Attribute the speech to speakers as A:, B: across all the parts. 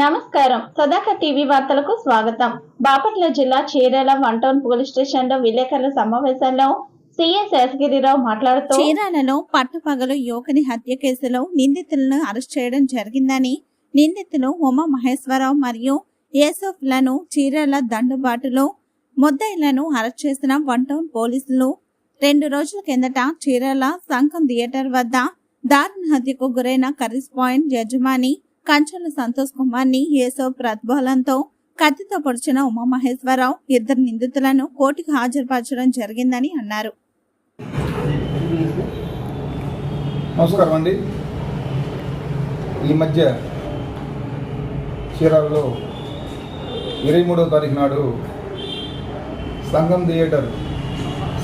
A: నమస్కారం. సదాక టీవీ వార్తలకు స్వాగతం. బాపట్ల జిల్లా చీరాల వన్ టౌన్ పోలీస్ స్టేషన్లో విలేకరుల సమావేశంలో సీఎం శేషగిరిరావు మాట్లాడుతూ
B: చీరాలలో పట్టపగలు యువకుని హత్య కేసులో నిందితులను అరెస్ట్ చేయడం జరిగిందని నిందితులు ఉమా మహేశ్వరరావు మరియు యేసఫ్లను చీరాల దండుబాటులో ముద్దాయిలను అరెస్ట్ చేసిన వన్ టౌన్ పోలీసులు రెండు రోజుల కిందట చీరాల సంఘం థియేటర్ వద్ద దారుణ హత్యకు గురైన కర్రీస్ పాయింట్ యజమాని కంచల సంతోష్ కుమార్ని యేసో ప్రతిఫలంతో కత్తితో పొడిచిన ఉమామహేశ్వరరావు ఇద్దరు నిందితులను కోర్టుకు హాజరుపరచడం జరిగిందని అన్నారు.
C: నమస్కారం అండి. ఈ మధ్య చీరాలలో ఇరవై మూడవ తారీఖు నాడు సంగం థియేటర్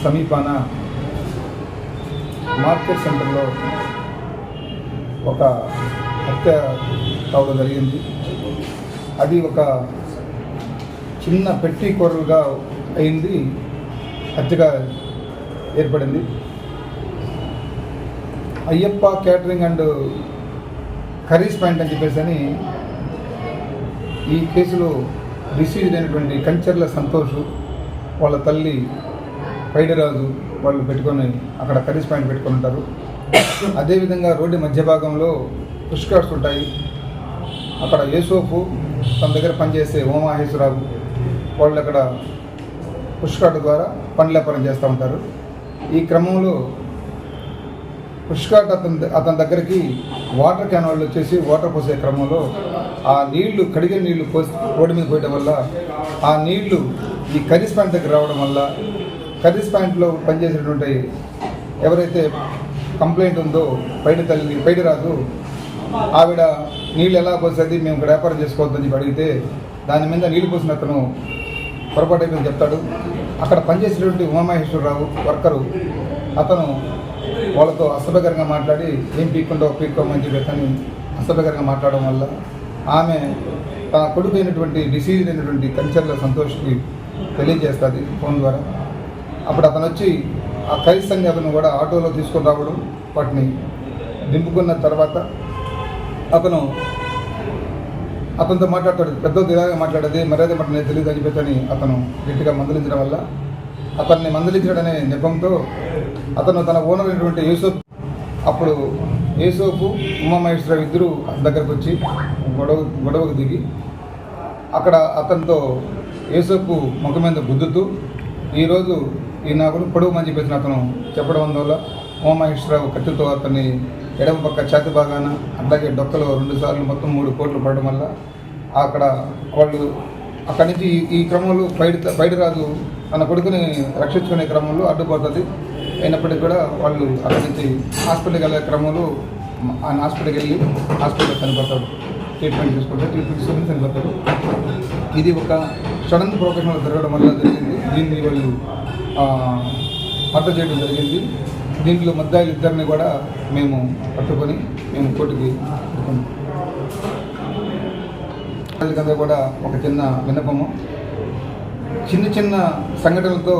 C: సమీపాన మార్కెట్ సెంటర్లో ఒక హత్య కావడం జరిగింది. అది ఒక చిన్న పెట్టి కూరలుగా అయింది. హత్యగా ఏర్పడింది. Ayyappa catering and curries point అని చెప్పేసి అని ఈ కేసులో డిసీజ్ అయినటువంటి కంచర్ల సంతోష్ వాళ్ళ తల్లి పైడరాజు వాళ్ళు పెట్టుకొని అక్కడ కర్రీస్ పాయింట్ పెట్టుకొని ఉంటారు. అదేవిధంగా రోడ్డు మధ్య భాగంలో పుష్కార్స్ ఉంటాయి. అక్కడ యేసోపు తన దగ్గర పనిచేసే ఉమామహేశ్వరరావు వాళ్ళు అక్కడ పుష్కార్డు ద్వారా పండ్ల వ్యాపారం చేస్తూ ఉంటారు. ఈ క్రమంలో పుష్కాట్ అతని అతని దగ్గరికి వాటర్ క్యాన్ వాళ్ళు వచ్చేసి వాటర్ పోసే క్రమంలో ఆ నీళ్ళు కడిగిన నీళ్ళు పోసి రోడ్డు మీద పోయడం వల్ల ఆ నీళ్ళు ఈ కర్రీస్ ప్యాంట్ దగ్గర రావడం వల్ల కర్రీస్ ప్యాంట్లో పనిచేసేటువంటి ఎవరైతే కంప్లైంట్ ఉందో బయట తల్లి బయట రాదు ఆవిడ నీళ్ళు ఎలా పోసేది మేము ఇక్కడ వ్యాపారం చేసుకోవద్దని చెప్పి అడిగితే దాని మీద నీళ్ళు పోసిన అతను పొరపాటు అయిపోయింది చెప్తాడు. అక్కడ పనిచేసేటువంటి ఉమామహేశ్వరరావు వర్కరు అతను వాళ్ళతో అసభ్యకరంగా మాట్లాడి ఏం పీక్కుండో పీక్కోమని చెప్పి అతను అసభ్యకరంగా మాట్లాడడం వల్ల ఆమె తన కొడుకు అయినటువంటి డిసీజ్ అయినటువంటి కల్చర్ల సంతోష్కి తెలియజేస్తుంది ఫోన్ ద్వారా. అప్పుడు అతను వచ్చి ఆ ఖైస్తని అతను కూడా ఆటోలో తీసుకొని రావడం వాటిని దింపుకున్న తర్వాత అతను అతనితో మాట్లాడతాడు. పెద్ద ఇలాగే మాట్లాడేది మర్యాద మాట నేను తెలియదు అని చెప్పని అతను గట్టిగా మందలించడం వల్ల అతన్ని మందలించడనే నెపంతో అతను తన ఓనర్ అయినటువంటి యూసఫ్ అప్పుడు యూసఫ్ ఉమామహేశ్వర ఇద్దరు దగ్గరకు వచ్చి గొడవ గొడవకు దిగి అక్కడ అతనితో యేసోపు ముఖం మీద గుద్దుతూ ఈరోజు ఈ నాకు పొడవు పొడవు చెప్పేసిన అతను చెప్పడం వల్ల ఉమామహేశ్వరరావు కత్తితో అతన్ని ఎడమ పక్క ఛాతి భాగాన అట్లాగే డొక్కలో రెండు సార్లు మొత్తం మూడు కోట్లు పడడం వల్ల అక్కడ వాళ్ళు అక్కడి నుంచి ఈ- క్రమంలో బయట బయట రాదు తన కొడుకుని రక్షించుకునే క్రమంలో అడ్డుపడుతుంది అయినప్పటికీ కూడా వాళ్ళు అక్కడి నుంచి హాస్పిటల్కి వెళ్ళే క్రమంలో ఆయన హాస్పిటల్కి వెళ్ళి హాస్పిటల్లో చనిపోతాడు ట్రీట్మెంట్ తీసుకుంటే ట్రీట్మెంట్ తీసుకుని చనిపోతాడు ఇది ఒక సడన్ ప్రొఫెషనల్ జరగడం వల్ల జరిగింది. దీన్ని వాళ్ళు మద్దతు చేయడం జరిగింది. దీంట్లో ముద్దాయిలు ఇద్దరిని కూడా మేము పట్టుకొని మేము కోర్టుకి పట్టుకున్నాం కూడా ఒక చిన్న విన్నపము. చిన్న చిన్న సంఘటనలతో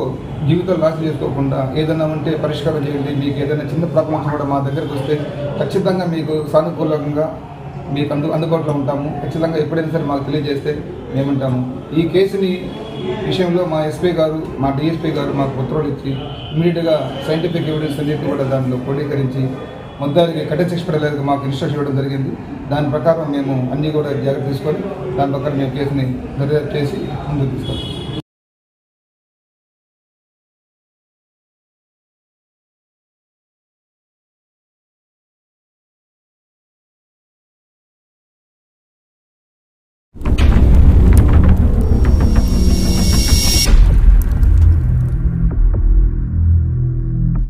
C: జీవితం లాస్ చేసుకోకుండా ఏదైనా ఉంటే పరిష్కారం చేయండి. మీకు ఏదైనా చిన్న ప్రాబ్లమ్స్ కూడా మా దగ్గరకు వస్తే ఖచ్చితంగా మీకు సానుకూలంగా మీకు అందు అందుబాటులో ఉంటాము. ఖచ్చితంగా ఎప్పుడైనా సరే మాకు తెలియజేస్తే మేముంటాము. ఈ కేసుని విషయంలో మా ఎస్పీ గారు మా డిఎస్పీ గారు మాకు ఉత్తర్వులు ఇచ్చి ఇమీడియట్గా సైంటిఫిక్ ఎవిడెన్స్ అన్నింటినీ కూడా దాంట్లో క్రోడీకరించి మొత్తానికి కఠిన పడలేదు మాకు ఇన్స్ట్రక్షన్ ఇవ్వడం జరిగింది. దాని ప్రకారం మేము అన్నీ కూడా జాగ్రత్త తీసుకొని దాని ప్రకారం మేము కేసుని దర్యాప్తు చేసి ముందుకు తీసుకొస్తాం.